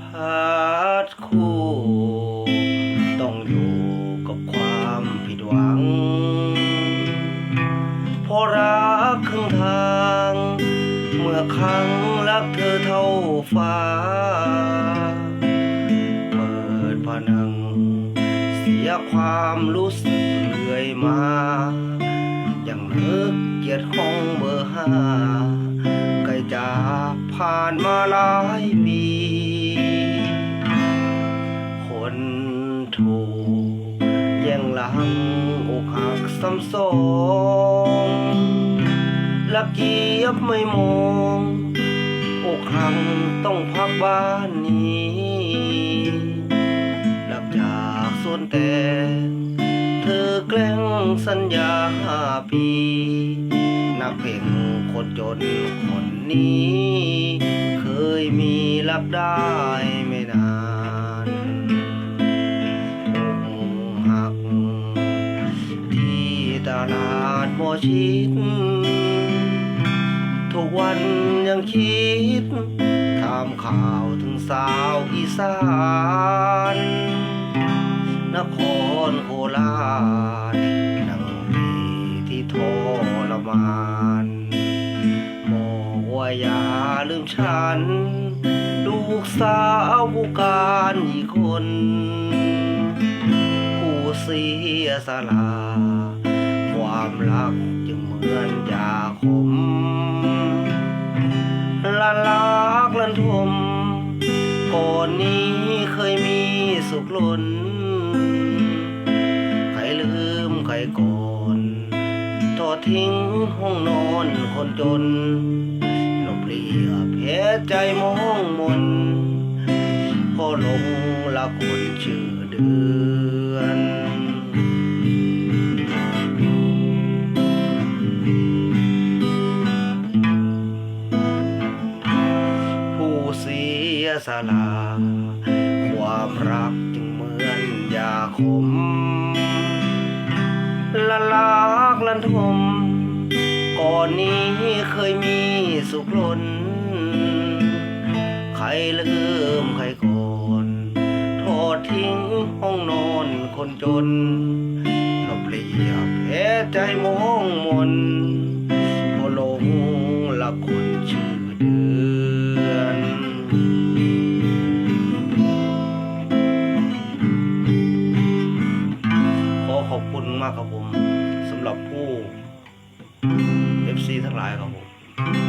พัดคู่ ต้องอยู่กับความผิดหวัง เพราะรักครึ่งทาง เมื่อครั้งรักเธอเท่าฟ้า เปิดผนัง เสียความรู้สึกเรื่อยมา อยังนึกเกียดห้องเบอร์ห้า ผ่านมาหลายปี คนถูกแย่งหลังอกหักซ้ำสองลักเกียบไม่มองอกหักต้องพักบ้านนี้หลับจากส่วนแต่ แกล้งสัญญาห้าปี นักเพ่งคนจนคนนี้ เคยมีรับได้ไม่นานหัก ที่ตลาดโมอชิดทุกวันยังคิดตามข่าวถึงสาวอีสานนคร มานบอกว่าอย่าลืมฉัน ลูกสาวผู้การอีกคน ผู้เสียสละ ความรักจึงเหมือนยาขมละลากลันทมก่อนนี้เคยมีสุขล้น อดทิ้งห้องนอนคนจนลบเลียบแพ้ใจมองมนพอลงละคนชื่อเดือนผู้เสียสละความรักจึงเหมือนยาขมากลันทม ก่อนนี้เคยมีสุขลนใครลืมใครก่อนทอดทิ้งห้องนอนคนจนเราเลียบแพ้ใจมองมน หรับผู้ FC ทั้งหลายครับผม